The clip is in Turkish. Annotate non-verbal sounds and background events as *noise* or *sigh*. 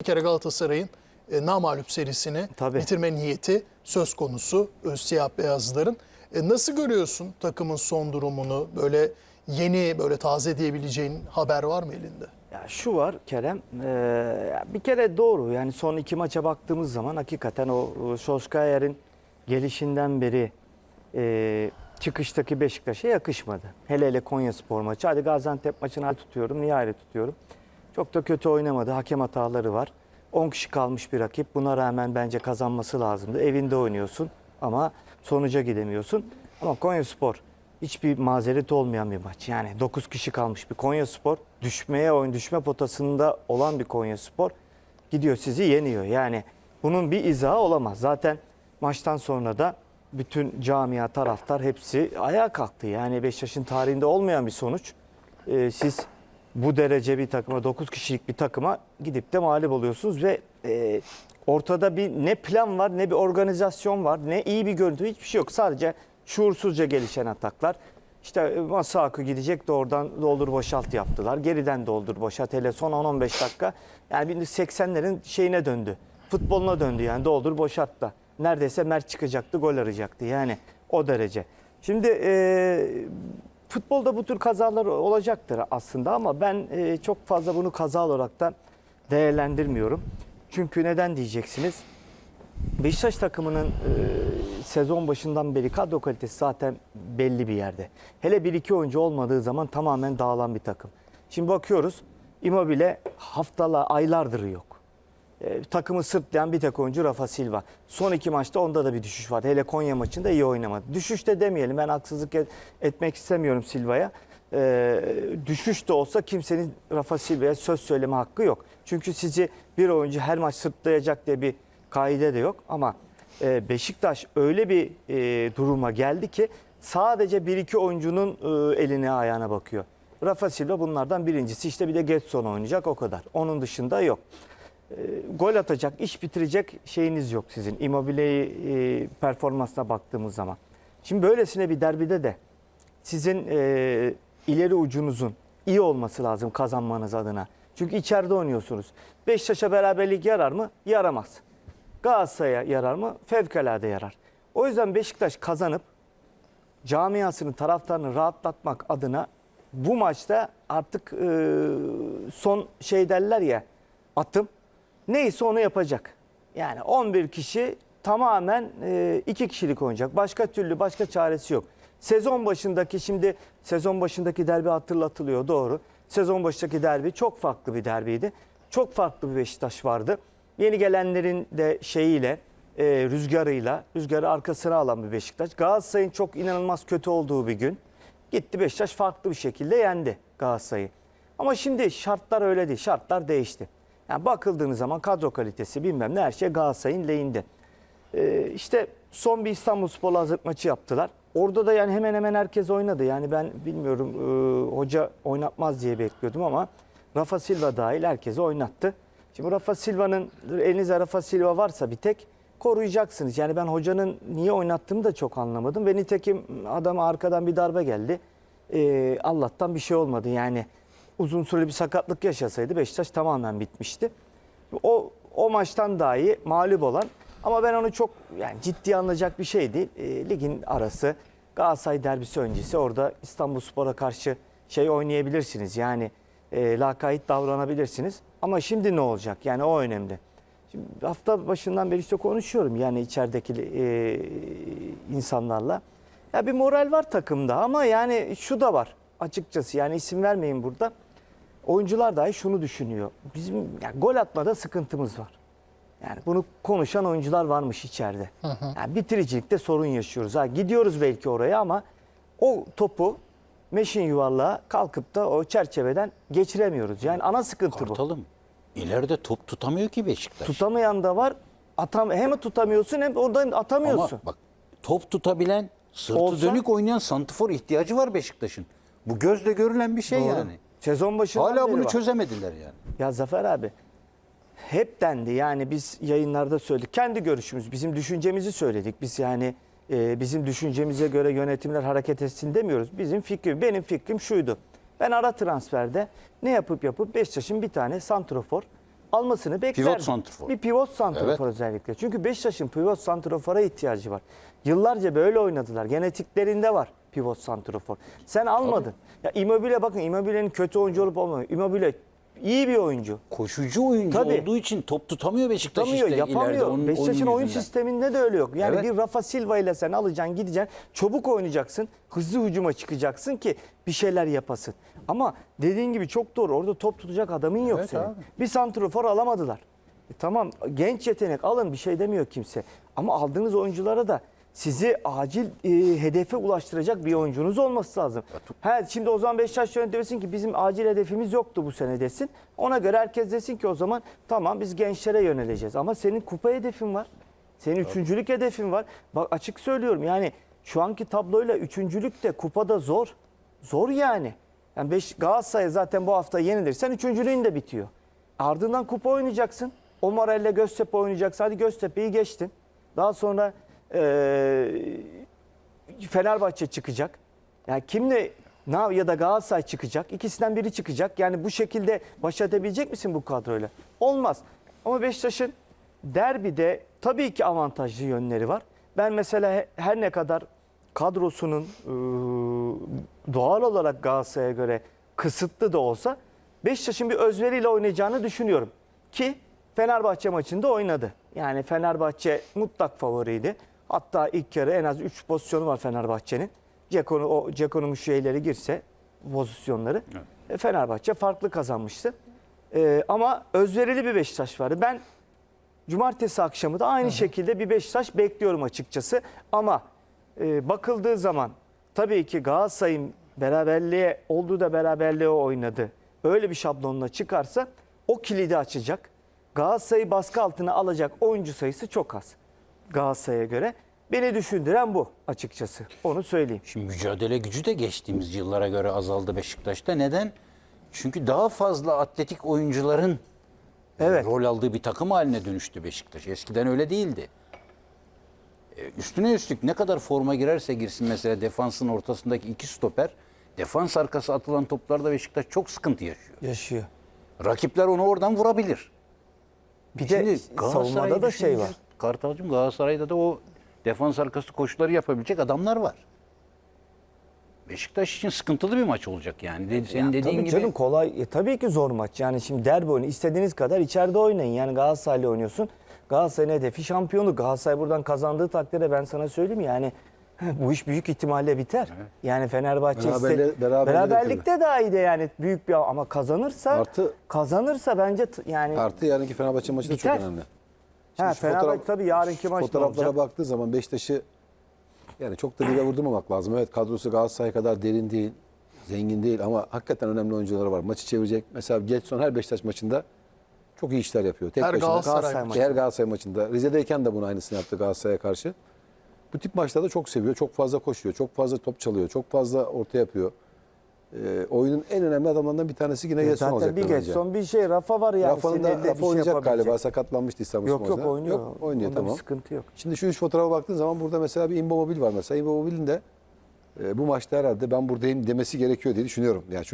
Bir kere Galatasaray'ın e, namağlup serisini Tabii. bitirme niyeti söz konusu e, siyah beyazların. E, nasıl görüyorsun takımın son durumunu? Böyle yeni, böyle taze diyebileceğin haber var mı elinde? Ya şu var Kerem, eee, bir kere doğru yani son iki maça baktığımız zaman hakikaten o Solskjaer'in gelişinden beri eee, çıkıştaki Beşiktaş'a yakışmadı. Hele hele Konya Spor maçı. Hadi Gaziantep maçını tutuyorum. Niye ayrı tutuyorum? Çok da kötü oynamadı. Hakem hataları var. 10 kişi kalmış bir rakip. Buna rağmen bence kazanması lazımdı. Evinde oynuyorsun ama sonuca gidemiyorsun. Ama Konya Spor hiçbir mazeret olmayan bir maç. Yani 9 kişi kalmış bir Konya Spor. Düşmeye oyun düşme potasında olan bir Konya Spor gidiyor sizi yeniyor. Yani bunun bir izahı olamaz. Zaten maçtan sonra da bütün camia taraftar hepsi ayağa kalktı. Yani Beşiktaş'ın tarihinde olmayan bir sonuç. Ee, siz bu derece bir takıma 9 kişilik bir takıma gidip de mağlup oluyorsunuz ve e, ortada bir ne plan var ne bir organizasyon var ne iyi bir görüntü hiçbir şey yok. Sadece şuursuzca gelişen ataklar. İşte e, Masuaku gidecek de oradan doldur boşalt yaptılar. Geriden doldur boşalt hele son 10-15 dakika. Yani bir 80'lerin şeyine döndü. Futboluna döndü yani doldur boşalt da. Neredeyse Mert çıkacaktı gol arayacaktı yani o derece. Şimdi e, futbolda bu tür kazalar olacaktır aslında ama ben e, çok fazla bunu kaza olarak da değerlendirmiyorum. Çünkü neden diyeceksiniz? Beşiktaş takımının e, sezon başından beri kadro kalitesi zaten belli bir yerde. Hele bir iki oyuncu olmadığı zaman tamamen dağılan bir takım. Şimdi bakıyoruz Immobile haftalar, aylardır yok. E, takımı sırtlayan bir tek oyuncu Rafa Silva. Son iki maçta onda da bir düşüş var. Hele Konya maçında iyi oynamadı. Düşüş de demeyelim. Ben haksızlık et- etmek istemiyorum Silva'ya. E, düşüş de olsa kimsenin Rafa Silva'ya söz söyleme hakkı yok. Çünkü sizi bir oyuncu her maç sırtlayacak diye bir kaide de yok. Ama e, Beşiktaş öyle bir e, duruma geldi ki sadece bir iki oyuncunun e, eline ayağına bakıyor. Rafa Silva bunlardan birincisi. İşte bir de Getson oynayacak o kadar. Onun dışında yok gol atacak, iş bitirecek şeyiniz yok sizin. Immobile'yi e, performansına baktığımız zaman. Şimdi böylesine bir derbide de sizin e, ileri ucunuzun iyi olması lazım kazanmanız adına. Çünkü içeride oynuyorsunuz. Beşiktaş'a beraberlik yarar mı? Yaramaz. Galatasaray'a yarar mı? Fevkalade yarar. O yüzden Beşiktaş kazanıp camiasını, taraftarını rahatlatmak adına bu maçta artık e, son şey derler ya atım neyse onu yapacak. Yani 11 kişi tamamen e, iki kişilik oynayacak. Başka türlü başka çaresi yok. Sezon başındaki şimdi sezon başındaki derbi hatırlatılıyor doğru. Sezon başındaki derbi çok farklı bir derbiydi. Çok farklı bir Beşiktaş vardı. Yeni gelenlerin de şeyiyle e, rüzgarıyla rüzgarı arkasına alan bir Beşiktaş. Galatasaray'ın çok inanılmaz kötü olduğu bir gün. Gitti Beşiktaş farklı bir şekilde yendi Galatasaray'ı. Ama şimdi şartlar öyle değil. Şartlar değişti. Yani bakıldığınız zaman kadro kalitesi bilmem ne her şey Galatasaray'ın lehinde. Ee, işte son bir İstanbulspor hazırlık maçı yaptılar. Orada da yani hemen hemen herkes oynadı. Yani ben bilmiyorum e, hoca oynatmaz diye bekliyordum ama Rafa Silva dahil herkesi oynattı. Şimdi Rafa Silva'nın elinizde Rafa Silva varsa bir tek koruyacaksınız. Yani ben hocanın niye oynattığını da çok anlamadım. Ve nitekim adama arkadan bir darbe geldi. Ee, Allah'tan bir şey olmadı. Yani uzun süreli bir sakatlık yaşasaydı Beşiktaş tamamen bitmişti. O o maçtan dahi mağlup olan ama ben onu çok yani ciddi alınacak bir şey değil. E, ligin arası Galatasaray derbisi öncesi orada İstanbulspor'a karşı şey oynayabilirsiniz. Yani e, lakayt davranabilirsiniz. Ama şimdi ne olacak? Yani o önemli. Şimdi hafta başından beri işte konuşuyorum yani içerideki e, insanlarla. Ya bir moral var takımda ama yani şu da var açıkçası yani isim vermeyin burada. Oyuncular dahi şunu düşünüyor. Bizim yani gol atmada sıkıntımız var. Yani bunu konuşan oyuncular varmış içeride. Yani bitiricilikte sorun yaşıyoruz. Ha, gidiyoruz belki oraya ama o topu meşin yuvarlığa kalkıp da o çerçeveden geçiremiyoruz. Yani ana sıkıntı bu. Kartalım. İleride top tutamıyor ki Beşiktaş. Tutamayan da var. Atam hem tutamıyorsun hem oradan Ama atamıyorsun. bak top tutabilen, sırtı Olsa- dönük oynayan santifor ihtiyacı var Beşiktaş'ın. Bu gözle görülen bir şey Doğru. yani. Sezon başından Hala bunu çözemediler yani. Ya Zafer abi hep dendi yani biz yayınlarda söyledik. Kendi görüşümüz, bizim düşüncemizi söyledik. Biz yani e, bizim düşüncemize göre yönetimler hareket etsin demiyoruz. Bizim fikrim, benim fikrim şuydu. Ben ara transferde ne yapıp yapıp Beşiktaş'ın bir tane santrofor almasını beklerdim. santrfor. Bir pivot santrafor Evet. özellikle. Çünkü Beşiktaş'ın pivot santrafora ihtiyacı var. Yıllarca böyle oynadılar. Genetiklerinde var pivot santrafor. Sen almadın. Ya Immobile bakın Immobile'nin kötü oyuncu olup olmadığı. Immobile iyi bir oyuncu. Koşucu oyuncu Tabii. olduğu için top tutamıyor Beşiktaş Tutamıyor, işte ileride. yapamıyor. Onun Beşiktaş'ın oyun yüzünden. sisteminde de öyle yok. Yani Evet. bir Rafa Silva ile sen alacaksın, gideceksin, çabuk oynayacaksın, hızlı hücuma çıkacaksın ki bir şeyler yapasın. Ama dediğin gibi çok doğru. Orada top tutacak adamın yok Evet senin. abi. Bir santrofor alamadılar. E tamam genç yetenek alın bir şey demiyor kimse. Ama aldığınız oyunculara da sizi acil e, hedefe ulaştıracak bir oyuncunuz olması lazım. Ha, şimdi o zaman Beşiktaş yönetimi desin ki bizim acil hedefimiz yoktu bu sene desin. Ona göre herkes desin ki o zaman tamam biz gençlere yöneleceğiz. Ama senin kupa hedefin var. Senin üçüncülük hedefin var. Bak açık söylüyorum yani şu anki tabloyla üçüncülük de kupada zor. Zor yani. Yani beş, Galatasaray zaten bu hafta yenilirsen üçüncülüğün de bitiyor. Ardından kupa oynayacaksın. O morelle Göztepe oynayacaksın. Hadi Göztepe'yi geçtin. Daha sonra eee, Fenerbahçe çıkacak. Yani kimle yap- ya da Galatasaray çıkacak. İkisinden biri çıkacak. Yani bu şekilde baş edebilecek misin bu kadroyla? Olmaz. Ama Beşiktaş'ın derbide tabii ki avantajlı yönleri var. Ben mesela he- her ne kadar kadrosunun eee, doğal olarak Galatasaray'a göre kısıtlı da olsa Beşiktaş'ın bir özveriyle oynayacağını düşünüyorum. Ki Fenerbahçe maçında oynadı. Yani Fenerbahçe mutlak favoriydi. Hatta ilk yarı en az 3 pozisyonu var Fenerbahçe'nin. Ceko'nun o Ceko'nun şeyleri girse pozisyonları e, Fenerbahçe farklı kazanmıştı. E, ama özverili bir Beşiktaş vardı. Ben Cumartesi akşamı da aynı şekilde bir Beşiktaş bekliyorum açıkçası. Ama e, bakıldığı zaman tabii ki Galatasaray'ın beraberliğe olduğu da beraberliğe oynadı. Öyle bir şablonla çıkarsa o kilidi açacak. Galatasaray'ı baskı altına alacak oyuncu sayısı çok az. Galatasaray'a göre. Beni düşündüren bu açıkçası. Onu söyleyeyim. Şimdi mücadele gücü de geçtiğimiz yıllara göre azaldı Beşiktaş'ta. Neden? Çünkü daha fazla atletik oyuncuların e, Evet. rol aldığı bir takım haline dönüştü Beşiktaş. Eskiden öyle değildi. E, Üstüne üstlük ne kadar forma girerse girsin mesela defansın ortasındaki iki stoper defans arkası atılan toplarda Beşiktaş çok sıkıntı yaşıyor. Yaşıyor. Rakipler onu oradan vurabilir. Bir de Galatasaray'ı savunmada da şey var. Kartalcığım Galatasaray'da da o defans arkası koşuları yapabilecek adamlar var. Beşiktaş için sıkıntılı bir maç olacak yani. De- Senin dediğin tabii gibi canım kolay. E, tabii ki zor maç. Yani şimdi derbi oyunu istediğiniz kadar içeride oynayın. Yani Galatasaray'la oynuyorsun. Galatasaray'ın hedefi şampiyonluk. Galatasaray buradan kazandığı takdirde ben sana söyleyeyim yani *laughs* bu iş büyük ihtimalle biter. Yani Fenerbahçe Beraberle- iste- beraberle de beraberlikte daha iyi de yani büyük bir ama kazanırsa Artı- kazanırsa bence yani Artı yarınki Fenerbahçe maçı da Biter. çok önemli. Ha, Fenerbahçe fotoğraf- tabii yarınki maç ne Fotoğraflara olacak? baktığı zaman Beşiktaş'ı yani çok da dibe vurdurmamak lazım. Evet kadrosu Galatasaray kadar derin değil, zengin değil ama hakikaten önemli oyuncuları var. Maçı çevirecek. Mesela Getson her Beşiktaş maçında çok iyi işler yapıyor. Tek Her başına. Galatasaray Galatasaray maçı. Her Galatasaray maçında. Rize'deyken de bunu aynısını yaptı Galatasaray'a karşı. Bu tip maçlarda çok seviyor. Çok fazla koşuyor. Çok fazla top çalıyor. Çok fazla orta yapıyor. Ee, oyunun en önemli adamlarından bir tanesi yine Getson Zaten olacak. bir bence. geç son bir şey Rafa var yani. Rafa'nın da bir Rafa şey oynayacak galiba. Sakatlanmıştı İstanbul Yok yok oynuyor. Yok, oynuyor Onda bir tamam. sıkıntı yok. Şimdi şu üç fotoğrafa baktığın zaman burada mesela bir Immobil var mesela. Immobil'in de e, bu maçta herhalde ben buradayım demesi gerekiyor diye düşünüyorum. Yani